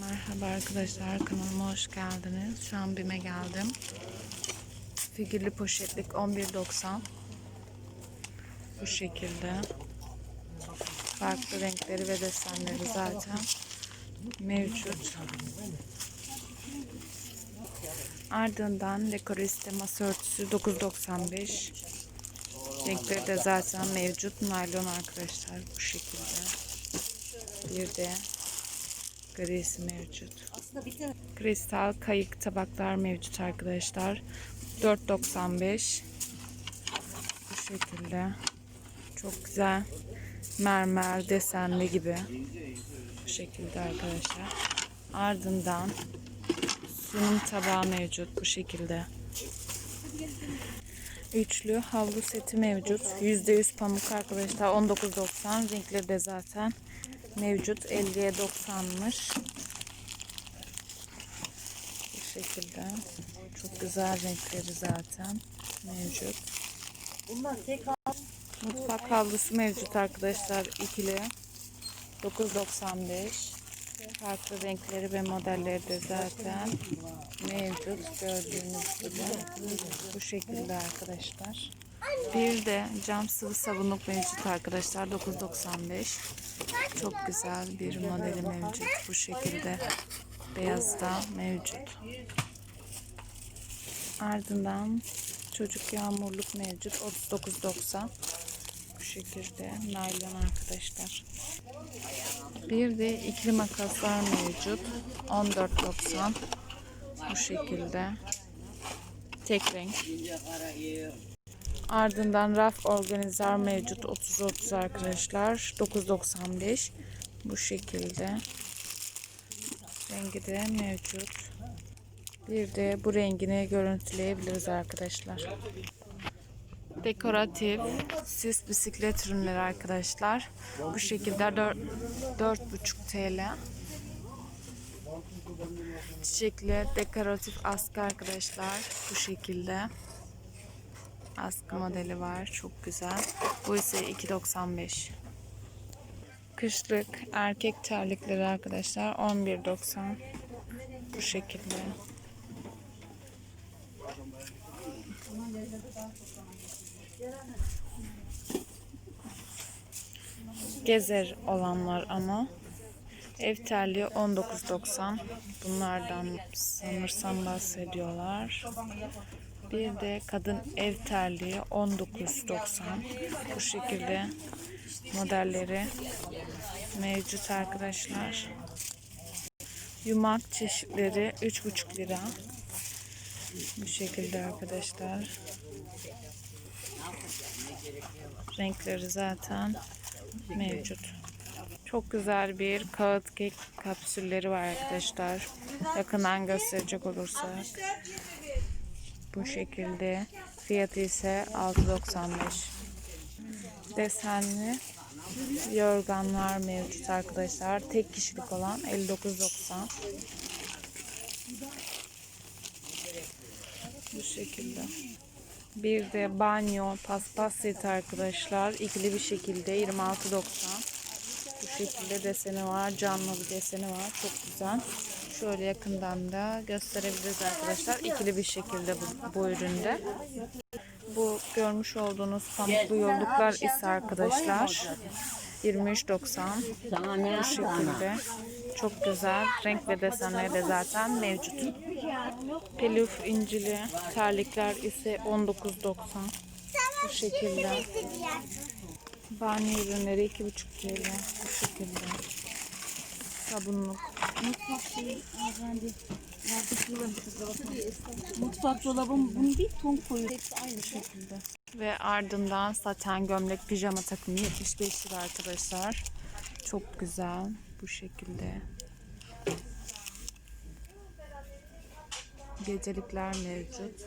Merhaba arkadaşlar kanalıma hoş geldiniz. Şu an BİM'e geldim. Figürlü poşetlik 11.90 Bu şekilde. Farklı renkleri ve desenleri zaten mevcut. Ardından dekoriste masa örtüsü 9.95 Renkleri de zaten mevcut. Naylon arkadaşlar bu şekilde. Bir de grisi mevcut. Kristal kayık tabaklar mevcut arkadaşlar. 4.95 Bu şekilde. Çok güzel. Mermer desenli gibi. Bu şekilde arkadaşlar. Ardından sunum tabağı mevcut bu şekilde. Üçlü havlu seti mevcut. %100 pamuk arkadaşlar. 19.90 renkleri de zaten mevcut. 50'ye 90'mış. Bu şekilde. Çok güzel renkleri zaten mevcut. Bunlar tek Mutfak havlusu mevcut arkadaşlar. ikili. 9.95 Farklı renkleri ve modelleri de zaten mevcut. Gördüğünüz gibi. Bu şekilde arkadaşlar. Bir de cam sıvı sabunluk mevcut arkadaşlar. 9.95 Çok güzel bir modeli mevcut. Bu şekilde. Beyazda mevcut. Ardından çocuk yağmurluk mevcut. 39.90 Bu şekilde naylon arkadaşlar. Bir de ikili makaslar mevcut. 14.90 Bu şekilde. Tek renk. Ardından raf organizer mevcut 30-30 arkadaşlar. 9.95 Bu şekilde. Rengi de mevcut. Bir de bu rengini görüntüleyebiliriz arkadaşlar. Dekoratif sis bisiklet ürünleri arkadaşlar. Bu şekilde 4,5 TL. Çiçekli dekoratif askı arkadaşlar. Bu şekilde. Askı modeli var. Çok güzel. Bu ise 2.95. Kışlık erkek terlikleri arkadaşlar 11.90. Bu şekilde. Gezer olanlar ama ev terliği 19.90 bunlardan sanırsam bahsediyorlar. Bir de kadın ev terliği 19.90 bu şekilde modelleri mevcut arkadaşlar. Yumak çeşitleri 3,5 lira. Bu şekilde arkadaşlar. Renkleri zaten mevcut. Çok güzel bir kağıt kek kapsülleri var arkadaşlar. Yakından gösterecek olursak. Bu şekilde. Fiyatı ise 6.95. Desenli yorganlar mevcut arkadaşlar. Tek kişilik olan 59.90. Bu şekilde. Bir de banyo paspas seti arkadaşlar. İkili bir şekilde 26.90. Bu şekilde deseni var. Canlı bir deseni var. Çok güzel. Şöyle yakından da gösterebiliriz arkadaşlar. İkili bir şekilde bu, bu üründe. Bu görmüş olduğunuz pamuklu yolluklar ise arkadaşlar 23.90 bu şekilde. Çok güzel. Renk ve desenleri de zaten mevcut. Peluf incili terlikler ise 19.90 bu şekilde. Banyo ürünleri 2.5 TL bu şekilde. Sabunluk. Mutfak dolabım bunu bir ton koyuyor. Hepsi aynı şekilde. Ve ardından saten gömlek pijama takımı 75 lira arkadaşlar. Çok güzel bu şekilde. Gecelikler mevcut.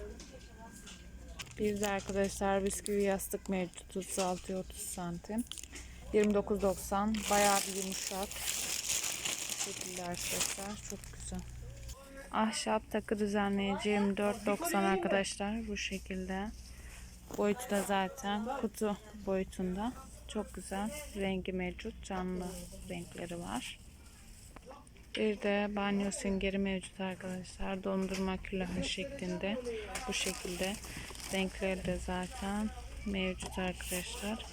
Bir de arkadaşlar bisküvi yastık mevcut 36 30 santim. 29.90 bayağı bir yumuşak. Şekilde arkadaşlar çok güzel. Ahşap takı düzenleyici 24.90 arkadaşlar bu şekilde. Boyutu da zaten kutu boyutunda. Çok güzel. Rengi mevcut. Canlı renkleri var. Bir de banyo süngeri mevcut arkadaşlar. Dondurma külahı şeklinde. Bu şekilde. Renkleri de zaten mevcut arkadaşlar.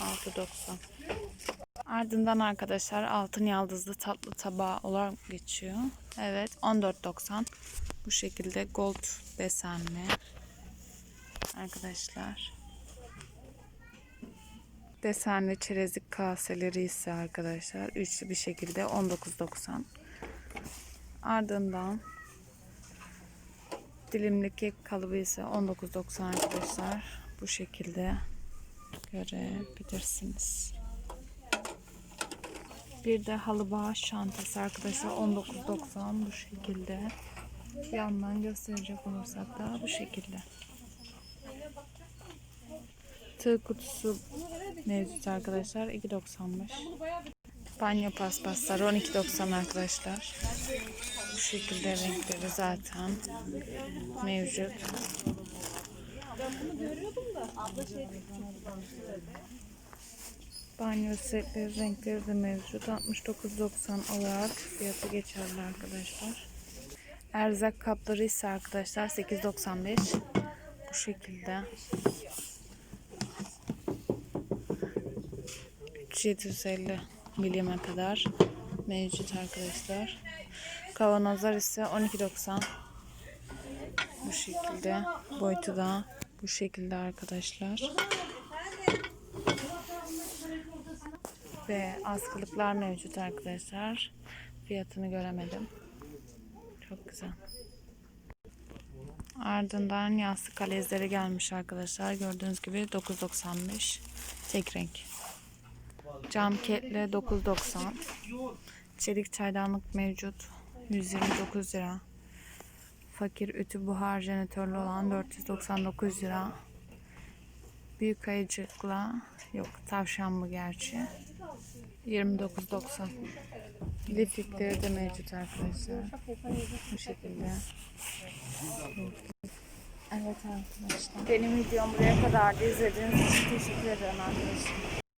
6.90. Ardından arkadaşlar altın yaldızlı tatlı tabağı olarak geçiyor. Evet 14.90. Bu şekilde gold desenli. Arkadaşlar. Desenli çerezlik kaseleri ise arkadaşlar üçlü bir şekilde 19.90. Ardından dilimli kek kalıbı ise 19.90 arkadaşlar. Bu şekilde görebilirsiniz. Bir de halı bağış çantası arkadaşlar 19.90 bu şekilde. Yandan gösterecek olursak da bu şekilde. Tığ kutusu mevcut arkadaşlar 2.95. Banyo paspasları 12.90 arkadaşlar. Bu şekilde renkleri zaten mevcut. Banyo setleri renkleri de mevcut. 69.90 olarak fiyatı geçerli arkadaşlar. Erzak kapları ise arkadaşlar 8.95. Bu şekilde. 750 milime kadar mevcut arkadaşlar. Kavanozlar ise 12.90. Bu şekilde. Boyutu da bu şekilde arkadaşlar. Ve askılıklar mevcut arkadaşlar. Fiyatını göremedim. Çok güzel. Ardından yastık alezleri gelmiş arkadaşlar. Gördüğünüz gibi 9.95 tek renk. Cam ketle 9.90. Çelik çaydanlık mevcut. 129 lira. Fakir ütü buhar jeneratörlü olan 499 lira. Büyük ayıcıkla yok tavşan bu gerçi. 29.90. Liflikleri de mevcut arkadaşlar. Bu şekilde. Evet arkadaşlar. Benim videom buraya kadar izlediğiniz için teşekkür ederim arkadaşlar.